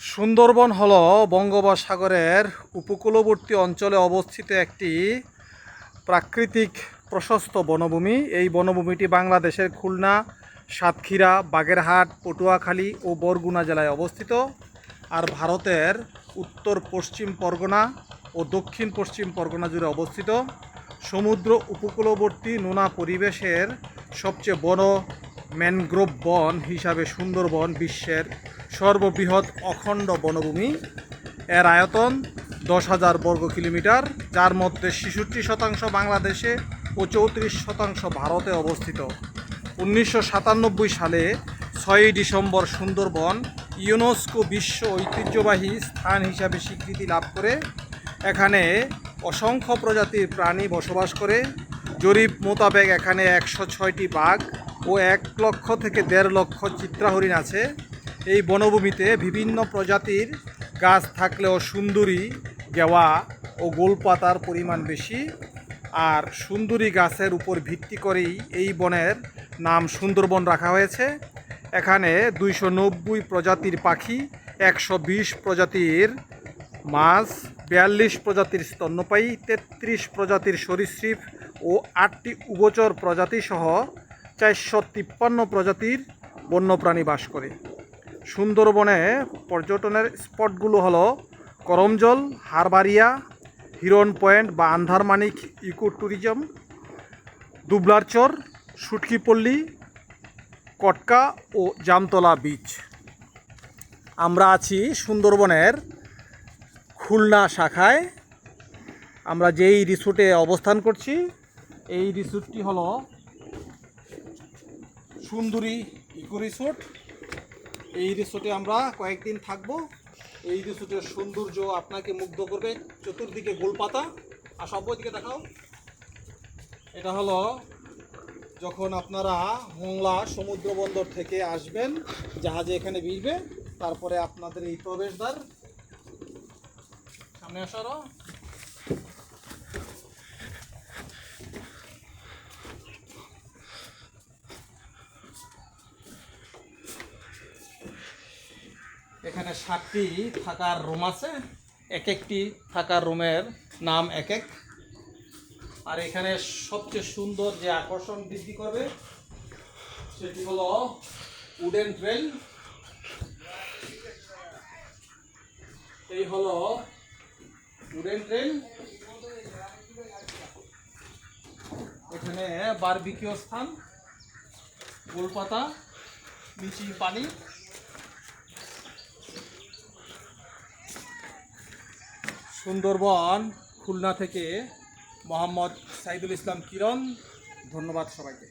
সুন্দরবন হল বঙ্গোপসাগরের উপকূলবর্তী অঞ্চলে অবস্থিত একটি প্রাকৃতিক প্রশস্ত বনভূমি। এই বনভূমিটি বাংলাদেশের খুলনা, সাতক্ষীরা, বাগেরহাট, পটুয়াখালী ও বরগুনা জেলায় অবস্থিত। আর ভারতের উত্তর পশ্চিম পরগনা ও দক্ষিণ পশ্চিম পরগনা জুড়ে অবস্থিত। সমুদ্র উপকূলবর্তী নোনা পরিবেশের সবচেয়ে বড় ম্যানগ্রোভ বন হিসাবে সুন্দরবন বিশ্বের সর্ববৃহৎ অখণ্ড বনভূমি। এর আয়তন দশ হাজার বর্গ কিলোমিটার, যার মধ্যে ছেষট্টি শতাংশ বাংলাদেশে ও চৌত্রিশ শতাংশ ভারতে অবস্থিত। উনিশশো সাতানব্বই সালে ছয়ই ডিসেম্বর সুন্দরবন ইউনেস্কো বিশ্ব ঐতিহ্যবাহী স্থান হিসাবে স্বীকৃতি লাভ করে। এখানে অসংখ্য প্রজাতির প্রাণী বসবাস করে। জরিপ মোতাবেক এখানে একশো ছয়টি বাঘ ও এক লক্ষ থেকে দেড় লক্ষ চিত্রাহরিণ আছে। এই বনভূমিতে বিভিন্ন প্রজাতির গাছ থাকলেও সুন্দরী, গেওয়া ও গোলপাতার পরিমাণ বেশি। আর সুন্দরী গাছের উপর ভিত্তি করেই এই বনের নাম সুন্দরবন রাখা হয়েছে। এখানে দুইশো নব্বই প্রজাতির পাখি, একশো বিশ প্রজাতির মাছ, বিয়াল্লিশ প্রজাতির স্তন্যপায়ী, তেত্রিশ প্রজাতির সরীসৃপ ও আটটি উভচর প্রজাতি সহ চারশো তিপ্পান্ন প্রজাতির বন্যপ্রাণী বাস করে। সুন্দরবনে পর্যটনের স্পটগুলো হলো করমজল হারবাড়িয়া হিরন পয়েন্ট বা আন্ধারমানিক ইকো ট্যুরিজম দুবলারচর সুটকিপল্লী কটকা ও জামতলা বিচ। আমরা আছি সুন্দরবনের খুলনা শাখায়। আমরা যেই রিসোর্টে অবস্থান করছি, এই রিসোর্টটি হলো সুন্দরী ইকো রিসোর্ট। এই রিসোর্টে আমরা কয়েকদিন থাকব। এই রিসোর্টের সৌন্দর্য আপনাকে মুগ্ধ করবে। চতুর্দিকে গোলপাতা। আর দিকে দেখাও। এটা হলো যখন আপনারা মোংলা সমুদ্র বন্দর থেকে আসবেন, জাহাজে এখানে ভিড়বে তারপরে আপনাদের এই প্রবেশদ্বার। সামনে আসারও এখানে সাতটি থাকার রুম আছে। এক একটি থাকার রুমের নাম এক এক আর এখানে সবচেয়ে সুন্দর যে আকর্ষণ বৃদ্ধি করবে, সেটি হলো উডেন ট্রেন এই হলো উডেন ট্রেন এখানে বারবিকিও স্থান, গোলপাতা মিচি পানি। সুন্দরবন খুলনা থেকে মোহাম্মদ সাইদুল ইসলাম কিরণ ধন্যবাদ সবাইকে।